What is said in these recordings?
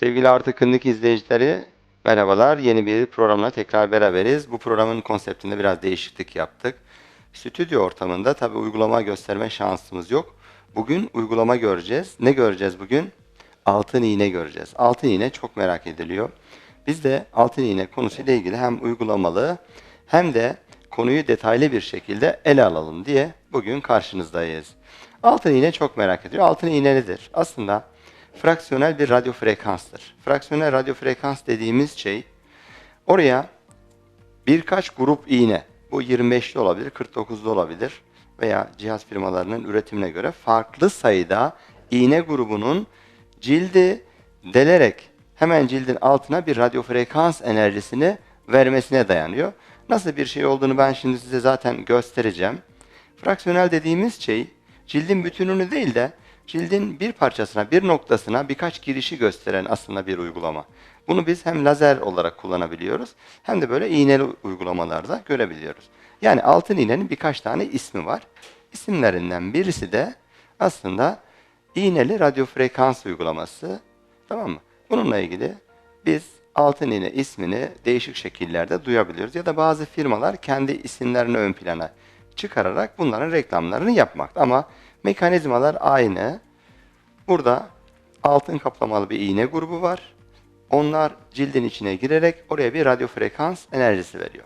Sevgili Artı Kınlık izleyicileri, merhabalar. Yeni bir programla tekrar beraberiz. Bu programın konseptinde biraz değişiklik yaptık. Stüdyo ortamında tabi uygulama gösterme şansımız yok. Bugün uygulama göreceğiz. Ne göreceğiz bugün? Altın iğne göreceğiz. Altın iğne çok merak ediliyor. Biz de altın iğne konusuyla ilgili hem uygulamalı hem de konuyu detaylı bir şekilde ele alalım diye bugün karşınızdayız. Altın iğne çok merak ediyor. Altın iğne nedir? Aslında fraksiyonel bir radyo frekanstır. Fraksiyonel radyo frekans dediğimiz şey oraya birkaç grup iğne, bu 25'li olabilir, 49'lu olabilir veya cihaz firmalarının üretimine göre farklı sayıda iğne grubunun cildi delerek hemen cildin altına bir radyo frekans enerjisini vermesine dayanıyor. Nasıl bir şey olduğunu ben şimdi size zaten göstereceğim. Fraksiyonel dediğimiz şey cildin bütününü değil de cildin bir parçasına, bir noktasına birkaç girişi gösteren aslında bir uygulama. Bunu biz hem lazer olarak kullanabiliyoruz hem de böyle iğneli uygulamalarda görebiliyoruz. Yani altın iğnenin birkaç tane ismi var. İsimlerinden birisi de aslında iğneli radyo frekans uygulaması. Tamam mı? Bununla ilgili biz altın iğne ismini değişik şekillerde duyabiliyoruz. Ya da bazı firmalar kendi isimlerini ön plana çıkararak bunların reklamlarını yapmakta. Ama mekanizmalar aynı. Burada altın kaplamalı bir iğne grubu var. Onlar cildin içine girerek oraya bir radyo frekans enerjisi veriyor.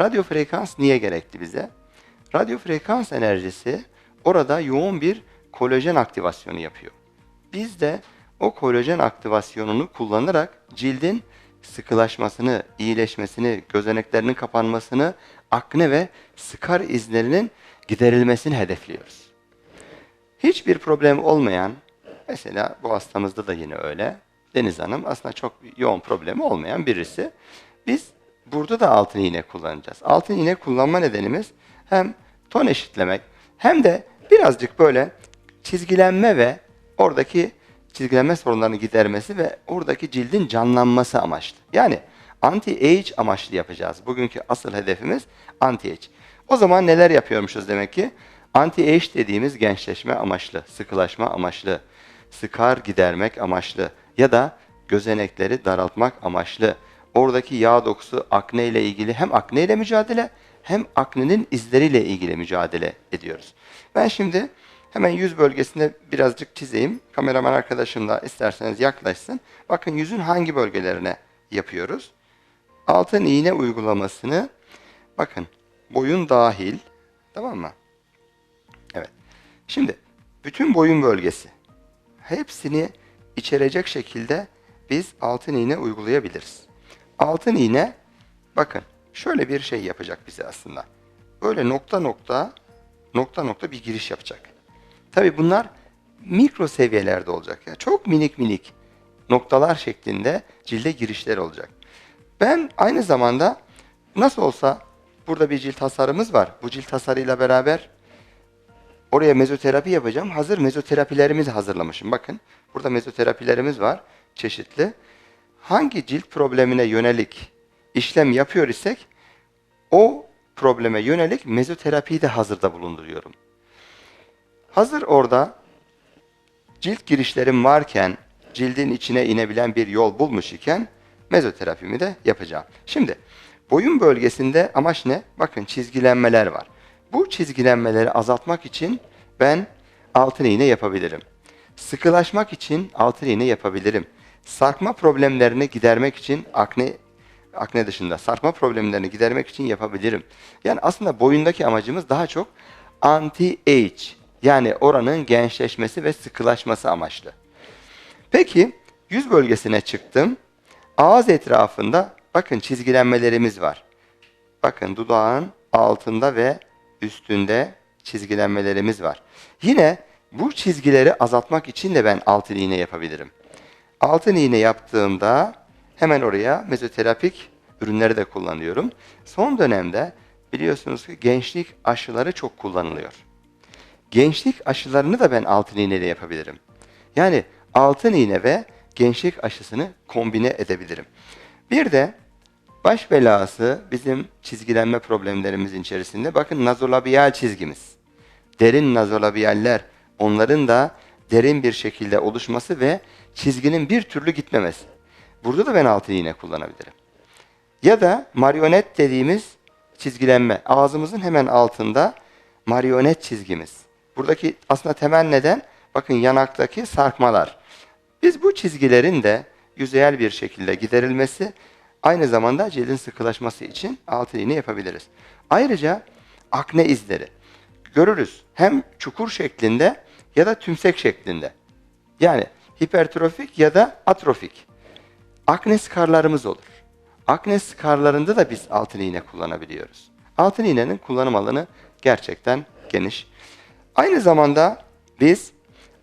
Radyo frekans niye gerekli bize? Radyo frekans enerjisi orada yoğun bir kolajen aktivasyonu yapıyor. Biz de o kolajen aktivasyonunu kullanarak cildin sıkılaşmasını, iyileşmesini, gözeneklerinin kapanmasını, akne ve skar izlerinin giderilmesini hedefliyoruz. Hiçbir problem olmayan, mesela bu hastamızda da yine öyle, Deniz Hanım aslında çok yoğun problemi olmayan birisi. Biz burada da altın iğne kullanacağız. Altın iğne kullanma nedenimiz hem ton eşitlemek hem de birazcık böyle çizgilenme ve oradaki çizgilenme sorunlarını gidermesi ve oradaki cildin canlanması amaçlı. Yani anti-age amaçlı yapacağız. Bugünkü asıl hedefimiz anti-age. O zaman neler yapıyormuşuz demek ki? Anti-age dediğimiz gençleşme amaçlı, sıkılaşma amaçlı, sıkar gidermek amaçlı ya da gözenekleri daraltmak amaçlı. Oradaki yağ dokusu akne ile ilgili hem akne ile mücadele hem aknenin izleriyle ilgili mücadele ediyoruz. Ben şimdi hemen yüz bölgesinde birazcık çizeyim. Kameraman arkadaşım da isterseniz yaklaşsın. Bakın yüzün hangi bölgelerine yapıyoruz? Altın iğne uygulamasını bakın boyun dahil tamam mı? Evet. Şimdi bütün boyun bölgesi hepsini içerecek şekilde biz altın iğne uygulayabiliriz. Altın iğne bakın şöyle bir şey yapacak bize aslında. Böyle nokta nokta nokta nokta bir giriş yapacak. Tabi bunlar mikro seviyelerde olacak. ya Çok minik minik noktalar şeklinde cilde girişler olacak. Ben aynı zamanda nasıl olsa burada bir cilt hasarımız var. Bu cilt hasarıyla beraber oraya mezoterapi yapacağım. Hazır mezoterapilerimizi hazırlamışım. Bakın burada mezoterapilerimiz var çeşitli. Hangi cilt problemine yönelik işlem yapıyor isek o probleme yönelik mezoterapiyi de hazırda bulunduruyorum. Hazır orada cilt girişlerim varken cildin içine inebilen bir yol bulmuş iken mezoterapimi de yapacağım. Şimdi boyun bölgesinde amaç ne? Bakın çizgilenmeler var. Bu çizgilenmeleri azaltmak için ben altın iğne yapabilirim. Sıkılaşmak için altın iğne yapabilirim. Sarkma problemlerini gidermek için akne akne dışında sarkma problemlerini gidermek için yapabilirim. Yani aslında boyundaki amacımız daha çok anti-age yani oranın gençleşmesi ve sıkılaşması amaçlı. Peki yüz bölgesine çıktım. Ağız etrafında bakın çizgilenmelerimiz var. Bakın dudağın altında ve üstünde çizgilenmelerimiz var. Yine bu çizgileri azaltmak için de ben altın iğne yapabilirim. Altın iğne yaptığımda hemen oraya mezoterapik ürünleri de kullanıyorum. Son dönemde biliyorsunuz ki gençlik aşıları çok kullanılıyor. Gençlik aşılarını da ben altın iğneyle yapabilirim. Yani altın iğne ve gençlik aşısını kombine edebilirim. Bir de baş belası bizim çizgilenme problemlerimizin içerisinde bakın nazolabiyal çizgimiz. Derin nazolabiyaller onların da derin bir şekilde oluşması ve çizginin bir türlü gitmemesi. Burada da ben altın iğne kullanabilirim. Ya da marionet dediğimiz çizgilenme. Ağzımızın hemen altında marionet çizgimiz. Buradaki aslında temel neden bakın yanaktaki sarkmalar. Biz bu çizgilerin de yüzeyel bir şekilde giderilmesi aynı zamanda cildin sıkılaşması için altın iğne yapabiliriz. Ayrıca akne izleri görürüz. Hem çukur şeklinde ya da tümsek şeklinde. Yani hipertrofik ya da atrofik. Akne skarlarımız olur. Akne skarlarında da biz altın iğne kullanabiliyoruz. Altın iğnenin kullanım alanı gerçekten geniş. Aynı zamanda biz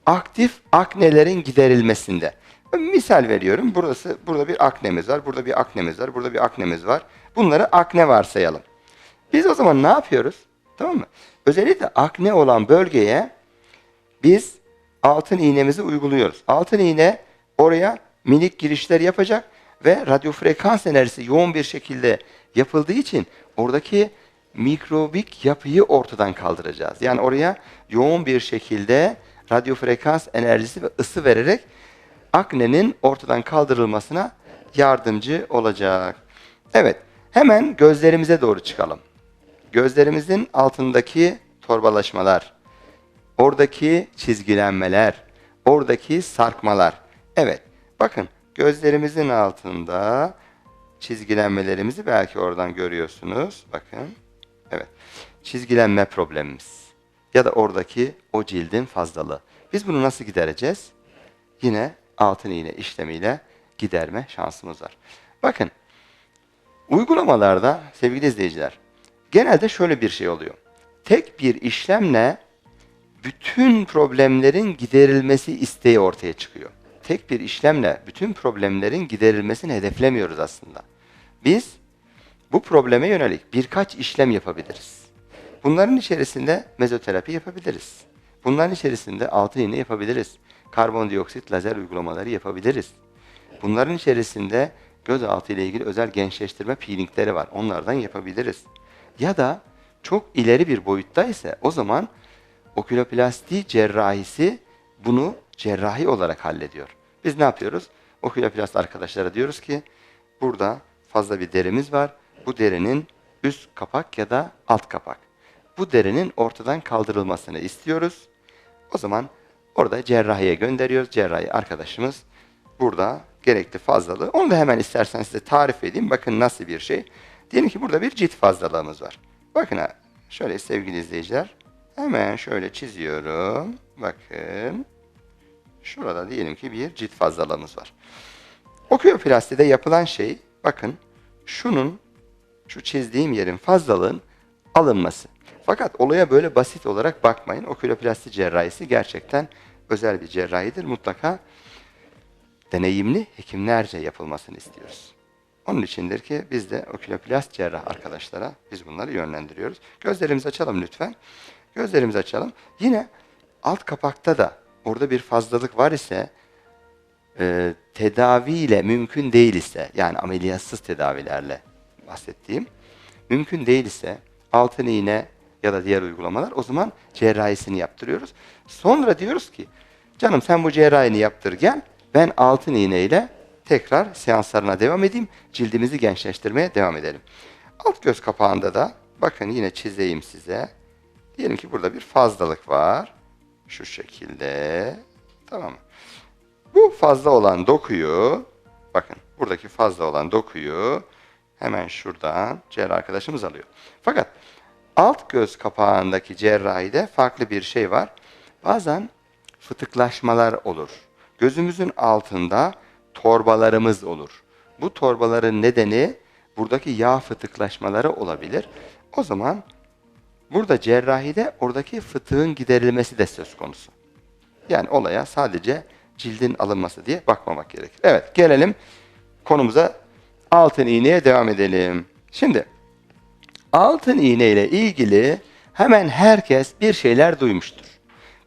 aktif aknelerin giderilmesinde. Misal veriyorum. Burası burada bir aknemiz var, burada bir aknemiz var, burada bir aknemiz var. Bunları akne varsayalım. Biz o zaman ne yapıyoruz? Tamam mı? Özellikle akne olan bölgeye biz altın iğnemizi uyguluyoruz. Altın iğne oraya minik girişler yapacak ve radyo frekans enerjisi yoğun bir şekilde yapıldığı için oradaki mikrobik yapıyı ortadan kaldıracağız. Yani oraya yoğun bir şekilde radyo frekans enerjisi ve ısı vererek aknenin ortadan kaldırılmasına yardımcı olacak. Evet, hemen gözlerimize doğru çıkalım. Gözlerimizin altındaki torbalaşmalar, oradaki çizgilenmeler, oradaki sarkmalar. Evet, bakın gözlerimizin altında çizgilenmelerimizi belki oradan görüyorsunuz. Bakın, evet, çizgilenme problemimiz ya da oradaki o cildin fazlalığı. Biz bunu nasıl gidereceğiz? Yine altın iğne işlemiyle giderme şansımız var. Bakın, uygulamalarda sevgili izleyiciler, genelde şöyle bir şey oluyor. Tek bir işlemle bütün problemlerin giderilmesi isteği ortaya çıkıyor. Tek bir işlemle bütün problemlerin giderilmesini hedeflemiyoruz aslında. Biz bu probleme yönelik birkaç işlem yapabiliriz. Bunların içerisinde mezoterapi yapabiliriz. Bunların içerisinde altın iğne yapabiliriz. Karbondioksit lazer uygulamaları yapabiliriz. Bunların içerisinde gözaltı ile ilgili özel gençleştirme peelingleri var. Onlardan yapabiliriz. Ya da çok ileri bir boyutta ise o zaman oküloplasti cerrahisi bunu cerrahi olarak hallediyor. Biz ne yapıyoruz? Oküloplast arkadaşlara diyoruz ki burada fazla bir derimiz var. Bu derinin üst kapak ya da alt kapak. Bu derinin ortadan kaldırılmasını istiyoruz. O zaman orada cerrahiye gönderiyoruz. Cerrahi arkadaşımız burada gerekli fazlalığı. Onu da hemen istersen size tarif edeyim. Bakın nasıl bir şey. Diyelim ki burada bir cilt fazlalığımız var. Bakın şöyle sevgili izleyiciler. Hemen şöyle çiziyorum. Bakın. Şurada diyelim ki bir cilt fazlalığımız var. Oküyoplastide yapılan şey, bakın şunun, şu çizdiğim yerin fazlalığın alınması. Fakat olaya böyle basit olarak bakmayın. Oküloplasti cerrahisi gerçekten özel bir cerrahidir. Mutlaka deneyimli hekimlerce yapılmasını istiyoruz. Onun içindir ki biz de oküloplast cerrah arkadaşlara biz bunları yönlendiriyoruz. Gözlerimizi açalım lütfen. Gözlerimizi açalım. Yine alt kapakta da orada bir fazlalık var ise e, tedaviyle mümkün değil ise yani ameliyatsız tedavilerle bahsettiğim mümkün değil ise altın iğne ya da diğer uygulamalar o zaman cerrahisini yaptırıyoruz. Sonra diyoruz ki canım sen bu cerrahini yaptır gel ben altın iğne ile tekrar seanslarına devam edeyim. Cildimizi gençleştirmeye devam edelim. Alt göz kapağında da bakın yine çizeyim size. Diyelim ki burada bir fazlalık var. Şu şekilde. Tamam mı? Bu fazla olan dokuyu bakın buradaki fazla olan dokuyu hemen şuradan cerrah arkadaşımız alıyor. Fakat alt göz kapağındaki cerrahide farklı bir şey var. Bazen fıtıklaşmalar olur. Gözümüzün altında torbalarımız olur. Bu torbaların nedeni buradaki yağ fıtıklaşmaları olabilir. O zaman burada cerrahide oradaki fıtığın giderilmesi de söz konusu. Yani olaya sadece cildin alınması diye bakmamak gerekir. Evet gelelim konumuza altın iğneye devam edelim. Şimdi altın iğne ile ilgili hemen herkes bir şeyler duymuştur.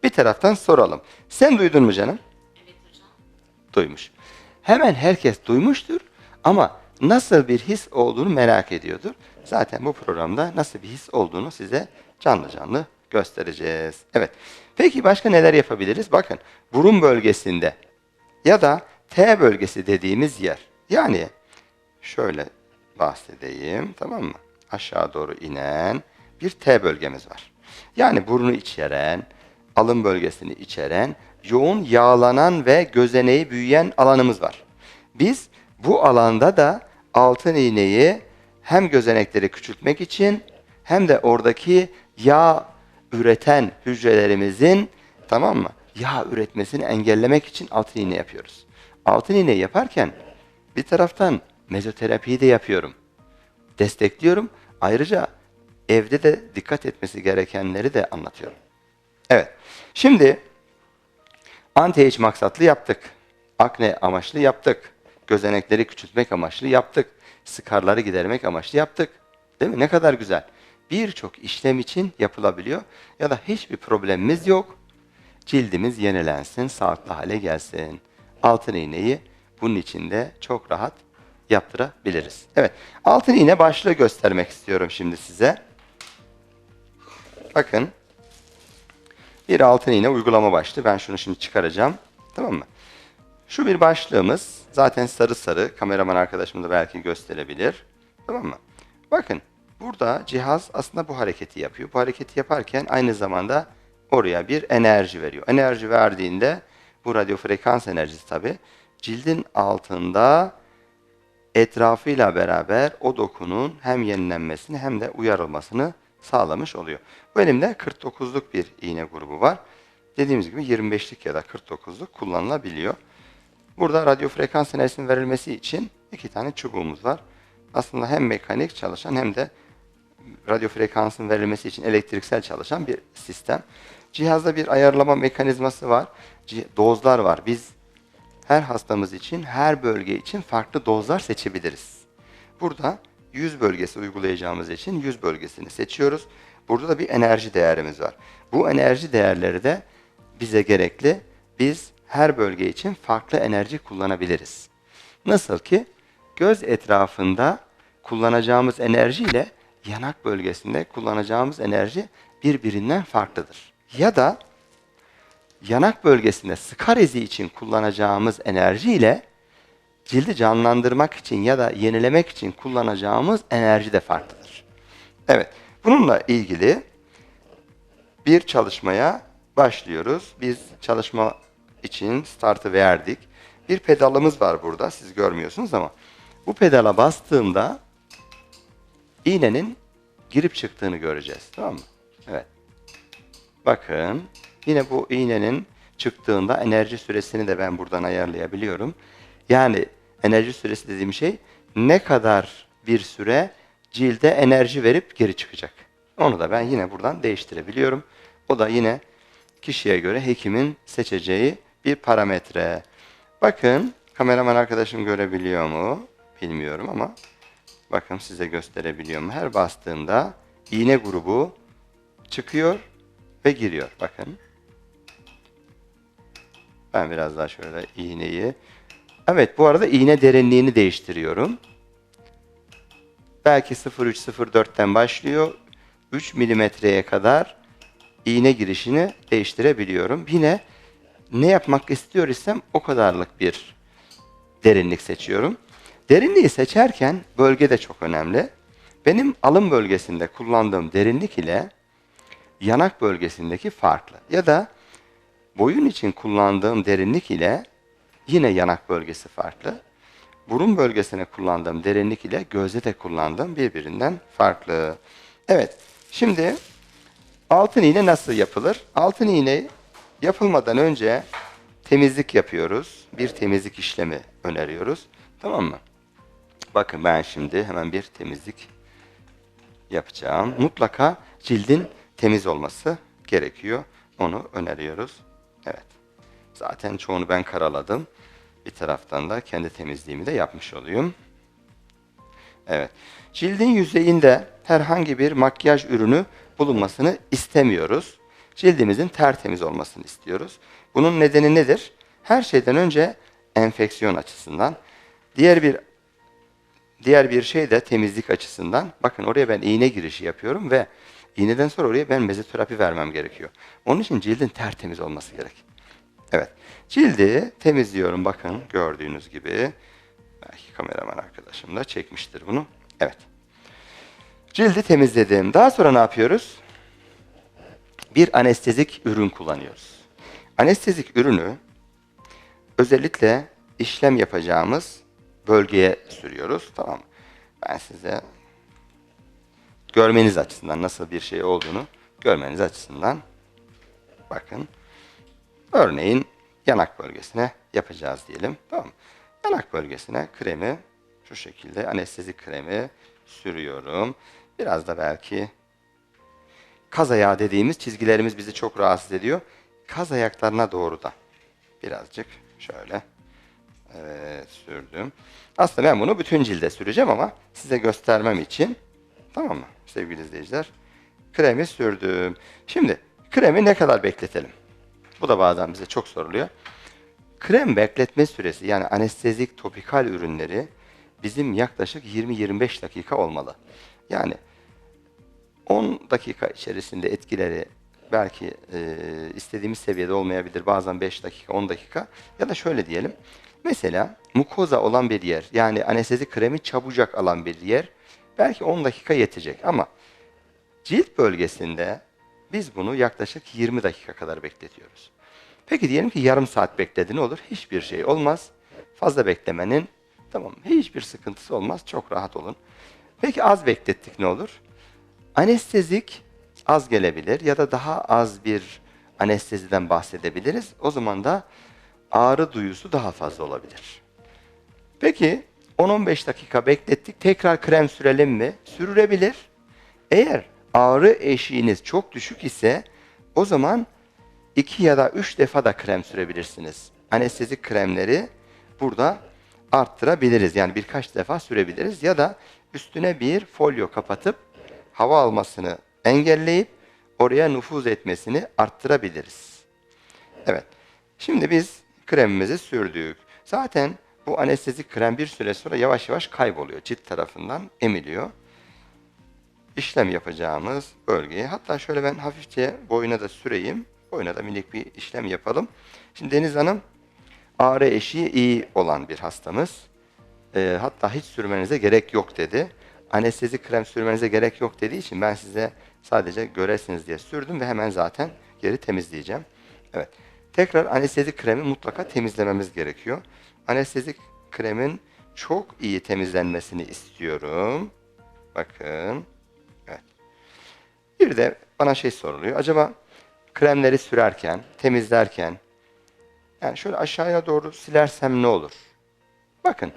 Bir taraftan soralım. Sen duydun mu canım? Evet hocam. Duymuş. Hemen herkes duymuştur ama nasıl bir his olduğunu merak ediyordur. Zaten bu programda nasıl bir his olduğunu size canlı canlı göstereceğiz. Evet. Peki başka neler yapabiliriz? Bakın burun bölgesinde ya da T bölgesi dediğimiz yer. Yani şöyle bahsedeyim tamam mı? Aşağı doğru inen bir T bölgemiz var. Yani burnu içeren, alın bölgesini içeren, yoğun yağlanan ve gözeneği büyüyen alanımız var. Biz bu alanda da altın iğneyi hem gözenekleri küçültmek için hem de oradaki yağ üreten hücrelerimizin tamam mı? Yağ üretmesini engellemek için altın iğne yapıyoruz. Altın iğne yaparken bir taraftan mezoterapiyi de yapıyorum. Destekliyorum. Ayrıca evde de dikkat etmesi gerekenleri de anlatıyorum. Evet. Şimdi anti-age maksatlı yaptık. Akne amaçlı yaptık. Gözenekleri küçültmek amaçlı yaptık. Skarları gidermek amaçlı yaptık. Değil mi? Ne kadar güzel. Birçok işlem için yapılabiliyor. Ya da hiçbir problemimiz yok. Cildimiz yenilensin, sağlıklı hale gelsin. Altın iğneyi bunun için de çok rahat yaptırabiliriz. Evet, altın iğne başlığı göstermek istiyorum şimdi size. Bakın, bir altın iğne uygulama başlığı. Ben şunu şimdi çıkaracağım. Tamam mı? Şu bir başlığımız. Zaten sarı sarı. Kameraman arkadaşım da belki gösterebilir. Tamam mı? Bakın, burada cihaz aslında bu hareketi yapıyor. Bu hareketi yaparken aynı zamanda oraya bir enerji veriyor. Enerji verdiğinde bu radyo frekans enerjisi tabi cildin altında etrafıyla beraber o dokunun hem yenilenmesini hem de uyarılmasını sağlamış oluyor. Bu elimde 49'luk bir iğne grubu var. Dediğimiz gibi 25'lik ya da 49'luk kullanılabiliyor. Burada radyo frekans enerjisinin verilmesi için iki tane çubuğumuz var. Aslında hem mekanik çalışan hem de radyo frekansın verilmesi için elektriksel çalışan bir sistem. Cihazda bir ayarlama mekanizması var. Dozlar var. Biz her hastamız için, her bölge için farklı dozlar seçebiliriz. Burada 100 bölgesi uygulayacağımız için 100 bölgesini seçiyoruz. Burada da bir enerji değerimiz var. Bu enerji değerleri de bize gerekli. Biz her bölge için farklı enerji kullanabiliriz. Nasıl ki göz etrafında kullanacağımız enerji ile yanak bölgesinde kullanacağımız enerji birbirinden farklıdır. Ya da yanak bölgesinde skar izi için kullanacağımız enerji ile cildi canlandırmak için ya da yenilemek için kullanacağımız enerji de farklıdır. Evet, bununla ilgili bir çalışmaya başlıyoruz. Biz çalışma için startı verdik. Bir pedalımız var burada, siz görmüyorsunuz ama bu pedala bastığımda iğnenin girip çıktığını göreceğiz. Tamam mı? Evet. Bakın yine bu iğnenin çıktığında enerji süresini de ben buradan ayarlayabiliyorum. Yani enerji süresi dediğim şey ne kadar bir süre cilde enerji verip geri çıkacak. Onu da ben yine buradan değiştirebiliyorum. O da yine kişiye göre hekimin seçeceği bir parametre. Bakın kameraman arkadaşım görebiliyor mu? Bilmiyorum ama bakın size gösterebiliyorum. Her bastığımda iğne grubu çıkıyor ve giriyor. Bakın. Ben biraz daha şöyle iğneyi. Evet bu arada iğne derinliğini değiştiriyorum. Belki 0.3-0.4'ten başlıyor. 3 milimetreye kadar iğne girişini değiştirebiliyorum. Yine ne yapmak istiyor isem o kadarlık bir derinlik seçiyorum. Derinliği seçerken bölge de çok önemli. Benim alın bölgesinde kullandığım derinlik ile yanak bölgesindeki farklı. Ya da boyun için kullandığım derinlik ile yine yanak bölgesi farklı. Burun bölgesine kullandığım derinlik ile gözde de kullandığım birbirinden farklı. Evet, şimdi altın iğne nasıl yapılır? Altın iğne yapılmadan önce temizlik yapıyoruz. Bir temizlik işlemi öneriyoruz. Tamam mı? Bakın ben şimdi hemen bir temizlik yapacağım. Mutlaka cildin temiz olması gerekiyor. Onu öneriyoruz. Evet. Zaten çoğunu ben karaladım. Bir taraftan da kendi temizliğimi de yapmış olayım. Evet. Cildin yüzeyinde herhangi bir makyaj ürünü bulunmasını istemiyoruz. Cildimizin tertemiz olmasını istiyoruz. Bunun nedeni nedir? Her şeyden önce enfeksiyon açısından. Diğer bir diğer bir şey de temizlik açısından. Bakın oraya ben iğne girişi yapıyorum ve iğneden sonra oraya ben mezoterapi vermem gerekiyor. Onun için cildin tertemiz olması gerek. Evet. Cildi temizliyorum bakın gördüğünüz gibi. Belki kameraman arkadaşım da çekmiştir bunu. Evet. Cildi temizledim. Daha sonra ne yapıyoruz? Bir anestezik ürün kullanıyoruz. Anestezik ürünü özellikle işlem yapacağımız bölgeye sürüyoruz. Tamam? Ben size görmeniz açısından nasıl bir şey olduğunu görmeniz açısından bakın. Örneğin yanak bölgesine yapacağız diyelim. Tamam? Yanak bölgesine kremi şu şekilde anestezi kremi sürüyorum. Biraz da belki kaz ayağı dediğimiz çizgilerimiz bizi çok rahatsız ediyor. Kaz ayaklarına doğru da birazcık şöyle evet sürdüm. Aslında ben bunu bütün cilde süreceğim ama size göstermem için tamam mı sevgili izleyiciler? Kremi sürdüm. Şimdi kremi ne kadar bekletelim? Bu da bazen bize çok soruluyor. Krem bekletme süresi yani anestezik topikal ürünleri bizim yaklaşık 20-25 dakika olmalı. Yani 10 dakika içerisinde etkileri belki e, istediğimiz seviyede olmayabilir. Bazen 5 dakika, 10 dakika ya da şöyle diyelim. Mesela mukoza olan bir yer yani anestezi kremi çabucak alan bir yer belki 10 dakika yetecek ama cilt bölgesinde biz bunu yaklaşık 20 dakika kadar bekletiyoruz. Peki diyelim ki yarım saat bekledi ne olur? Hiçbir şey olmaz. Fazla beklemenin tamam hiçbir sıkıntısı olmaz. Çok rahat olun. Peki az beklettik ne olur? Anestezik az gelebilir ya da daha az bir anesteziden bahsedebiliriz. O zaman da ağrı duyusu daha fazla olabilir. Peki 10-15 dakika beklettik. Tekrar krem sürelim mi? Sürülebilir. Eğer ağrı eşiğiniz çok düşük ise o zaman 2 ya da 3 defa da krem sürebilirsiniz. Anestezik kremleri burada arttırabiliriz. Yani birkaç defa sürebiliriz ya da üstüne bir folyo kapatıp hava almasını engelleyip oraya nüfuz etmesini arttırabiliriz. Evet. Şimdi biz kremimizi sürdük. Zaten bu anestezik krem bir süre sonra yavaş yavaş kayboluyor. Cilt tarafından emiliyor. İşlem yapacağımız bölgeye. Hatta şöyle ben hafifçe boyuna da süreyim. Boyuna da minik bir işlem yapalım. Şimdi Deniz Hanım ağrı eşiği iyi olan bir hastamız. Ee, hatta hiç sürmenize gerek yok dedi. Anestezi krem sürmenize gerek yok dediği için ben size sadece göresiniz diye sürdüm ve hemen zaten geri temizleyeceğim. Evet. Tekrar anestezi kremi mutlaka temizlememiz gerekiyor. Anestezik kremin çok iyi temizlenmesini istiyorum. Bakın. Evet. Bir de bana şey soruluyor. Acaba kremleri sürerken, temizlerken yani şöyle aşağıya doğru silersem ne olur? Bakın.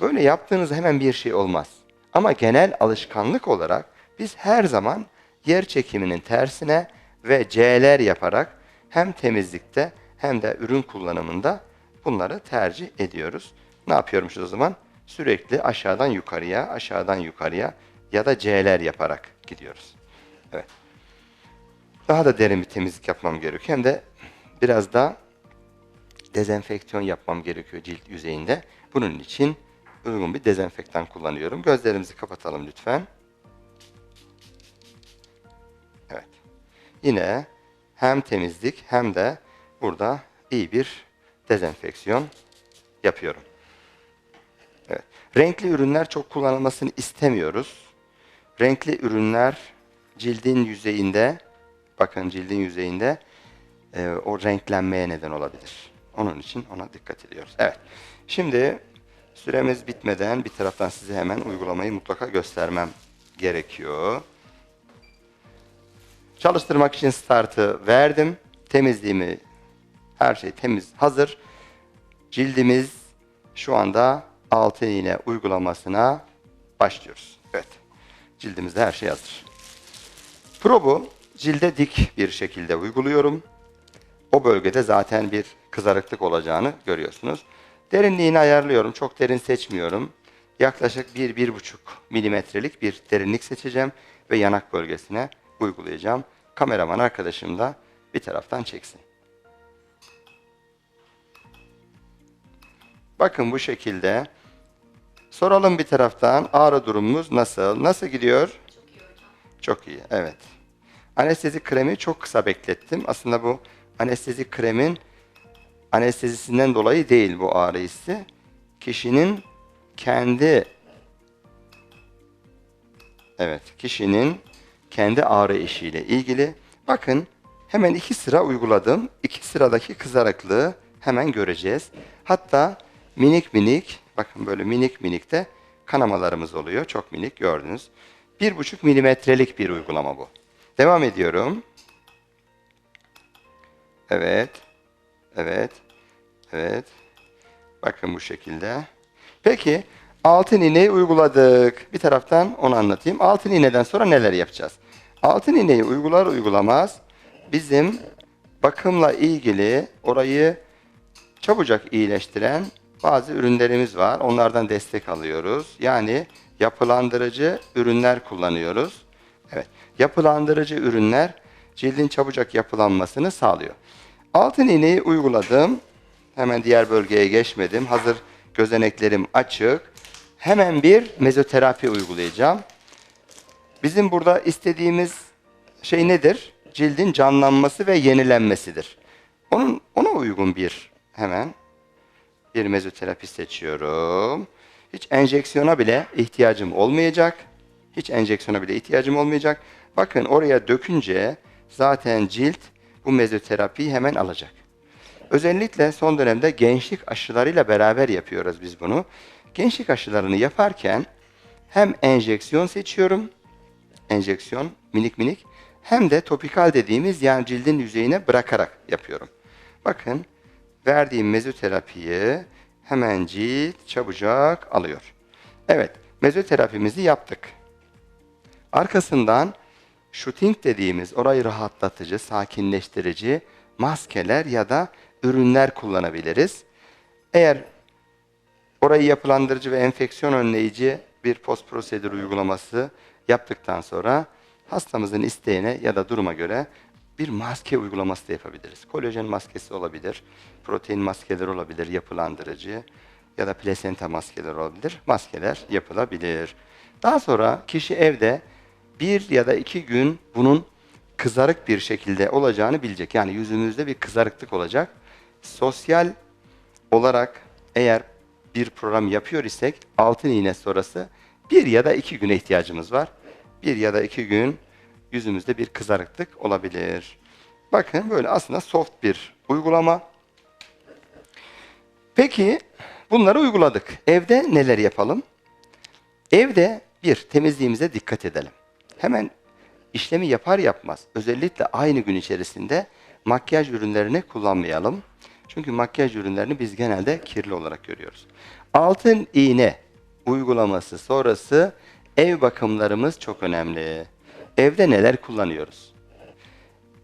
Böyle yaptığınızda hemen bir şey olmaz. Ama genel alışkanlık olarak biz her zaman yer çekiminin tersine ve C'ler yaparak hem temizlikte hem de ürün kullanımında bunları tercih ediyoruz. Ne yapıyormuşuz o zaman? Sürekli aşağıdan yukarıya, aşağıdan yukarıya ya da C'ler yaparak gidiyoruz. Evet. Daha da derin bir temizlik yapmam gerekiyor. Hem de biraz da dezenfeksiyon yapmam gerekiyor cilt yüzeyinde. Bunun için uygun bir dezenfektan kullanıyorum. Gözlerimizi kapatalım lütfen. Evet. Yine hem temizlik hem de burada iyi bir dezenfeksiyon yapıyorum. Evet. Renkli ürünler çok kullanılmasını istemiyoruz. Renkli ürünler cildin yüzeyinde, bakın cildin yüzeyinde e, o renklenmeye neden olabilir. Onun için ona dikkat ediyoruz. Evet. Şimdi süremiz bitmeden bir taraftan size hemen uygulamayı mutlaka göstermem gerekiyor. Çalıştırmak için startı verdim. Temizliğimi, her şey temiz, hazır. Cildimiz şu anda 6 iğne uygulamasına başlıyoruz. Evet, cildimizde her şey hazır. Probu cilde dik bir şekilde uyguluyorum. O bölgede zaten bir kızarıklık olacağını görüyorsunuz. Derinliğini ayarlıyorum. Çok derin seçmiyorum. Yaklaşık 1-1,5 milimetrelik bir derinlik seçeceğim ve yanak bölgesine uygulayacağım. Kameraman arkadaşım da bir taraftan çeksin. Bakın bu şekilde. Soralım bir taraftan ağrı durumumuz nasıl? Nasıl gidiyor? Çok iyi, evet. Anestezi kremi çok kısa beklettim. Aslında bu anestezi kremin anestezisinden dolayı değil bu ağrı hissi. Kişinin kendi Evet, kişinin kendi ağrı eşiğiyle ilgili. Bakın hemen iki sıra uyguladım. İki sıradaki kızarıklığı hemen göreceğiz. Hatta minik minik, bakın böyle minik minik de kanamalarımız oluyor. Çok minik gördünüz. Bir buçuk milimetrelik bir uygulama bu. Devam ediyorum. Evet, evet, evet. Bakın bu şekilde. Peki altın iğneyi uyguladık. Bir taraftan onu anlatayım. Altın iğneden sonra neler yapacağız? Altın iğneyi uygular uygulamaz bizim bakımla ilgili orayı çabucak iyileştiren bazı ürünlerimiz var. Onlardan destek alıyoruz. Yani yapılandırıcı ürünler kullanıyoruz. Evet, yapılandırıcı ürünler cildin çabucak yapılanmasını sağlıyor. Altın iğneyi uyguladım. Hemen diğer bölgeye geçmedim. Hazır gözeneklerim açık. Hemen bir mezoterapi uygulayacağım. Bizim burada istediğimiz şey nedir? Cildin canlanması ve yenilenmesidir. Onun ona uygun bir hemen bir mezoterapi seçiyorum. Hiç enjeksiyona bile ihtiyacım olmayacak. Hiç enjeksiyona bile ihtiyacım olmayacak. Bakın oraya dökünce zaten cilt bu mezoterapiyi hemen alacak. Özellikle son dönemde gençlik aşılarıyla beraber yapıyoruz biz bunu. Gençlik aşılarını yaparken hem enjeksiyon seçiyorum, enjeksiyon minik minik, hem de topikal dediğimiz yani cildin yüzeyine bırakarak yapıyorum. Bakın verdiğim mezoterapiyi hemen cilt çabucak alıyor. Evet, mezoterapimizi yaptık. Arkasından shooting dediğimiz orayı rahatlatıcı, sakinleştirici maskeler ya da ürünler kullanabiliriz. Eğer orayı yapılandırıcı ve enfeksiyon önleyici bir post prosedür uygulaması yaptıktan sonra hastamızın isteğine ya da duruma göre bir maske uygulaması da yapabiliriz. Kolajen maskesi olabilir, protein maskeleri olabilir, yapılandırıcı ya da plasenta maskeler olabilir. Maskeler yapılabilir. Daha sonra kişi evde bir ya da iki gün bunun kızarık bir şekilde olacağını bilecek. Yani yüzümüzde bir kızarıklık olacak. Sosyal olarak eğer bir program yapıyor isek altın iğne sonrası bir ya da iki güne ihtiyacımız var. Bir ya da iki gün yüzümüzde bir kızarıklık olabilir. Bakın böyle aslında soft bir uygulama. Peki bunları uyguladık. Evde neler yapalım? Evde bir temizliğimize dikkat edelim. Hemen işlemi yapar yapmaz özellikle aynı gün içerisinde makyaj ürünlerini kullanmayalım. Çünkü makyaj ürünlerini biz genelde kirli olarak görüyoruz. Altın iğne uygulaması sonrası ev bakımlarımız çok önemli. Evde neler kullanıyoruz?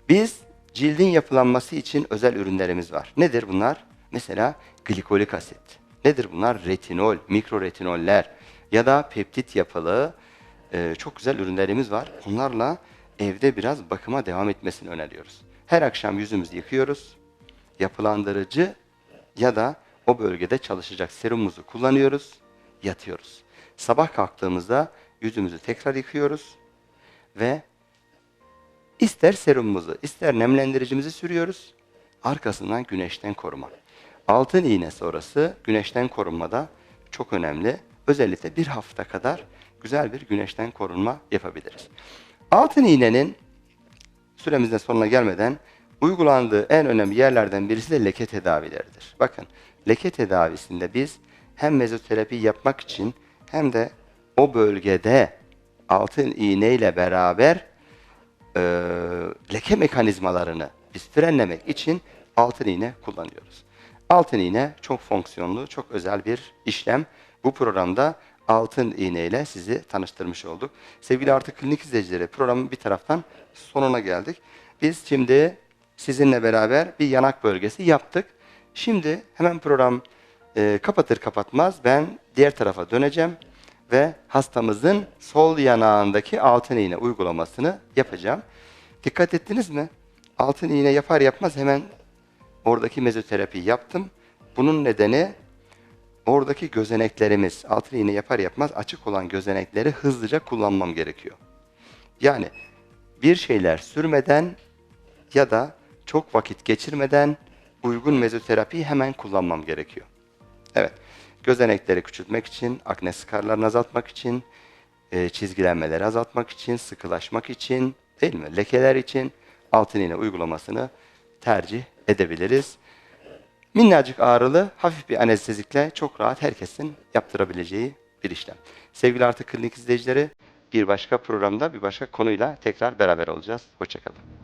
Biz cildin yapılanması için özel ürünlerimiz var. Nedir bunlar? Mesela glikolik asit. Nedir bunlar? Retinol, mikroretinoller ya da peptit yapılı e, çok güzel ürünlerimiz var. Bunlarla evde biraz bakıma devam etmesini öneriyoruz. Her akşam yüzümüzü yıkıyoruz. Yapılandırıcı ya da o bölgede çalışacak serumumuzu kullanıyoruz. Yatıyoruz. Sabah kalktığımızda yüzümüzü tekrar yıkıyoruz ve ister serumumuzu, ister nemlendiricimizi sürüyoruz. Arkasından güneşten koruma. Altın iğne sonrası güneşten korunmada çok önemli. Özellikle bir hafta kadar güzel bir güneşten korunma yapabiliriz. Altın iğnenin süremizin sonuna gelmeden uygulandığı en önemli yerlerden birisi de leke tedavileridir. Bakın leke tedavisinde biz hem mezoterapi yapmak için hem de o bölgede altın iğne ile beraber e, leke mekanizmalarını biz frenlemek için altın iğne kullanıyoruz. Altın iğne çok fonksiyonlu, çok özel bir işlem. Bu programda altın iğne ile sizi tanıştırmış olduk. Sevgili Artı Klinik izleyicileri programın bir taraftan sonuna geldik. Biz şimdi sizinle beraber bir yanak bölgesi yaptık. Şimdi hemen program e, kapatır kapatmaz ben diğer tarafa döneceğim ve hastamızın sol yanağındaki altın iğne uygulamasını yapacağım. Dikkat ettiniz mi? Altın iğne yapar yapmaz hemen oradaki mezoterapi yaptım. Bunun nedeni oradaki gözeneklerimiz altın iğne yapar yapmaz açık olan gözenekleri hızlıca kullanmam gerekiyor. Yani bir şeyler sürmeden ya da çok vakit geçirmeden uygun mezoterapiyi hemen kullanmam gerekiyor. Evet, gözenekleri küçültmek için, akne skarlarını azaltmak için, e, çizgilenmeleri azaltmak için, sıkılaşmak için, değil mi? Lekeler için altın iğne uygulamasını tercih edebiliriz. Minnacık ağrılı, hafif bir anestezikle çok rahat herkesin yaptırabileceği bir işlem. Sevgili Artık Klinik izleyicileri, bir başka programda bir başka konuyla tekrar beraber olacağız. Hoşçakalın.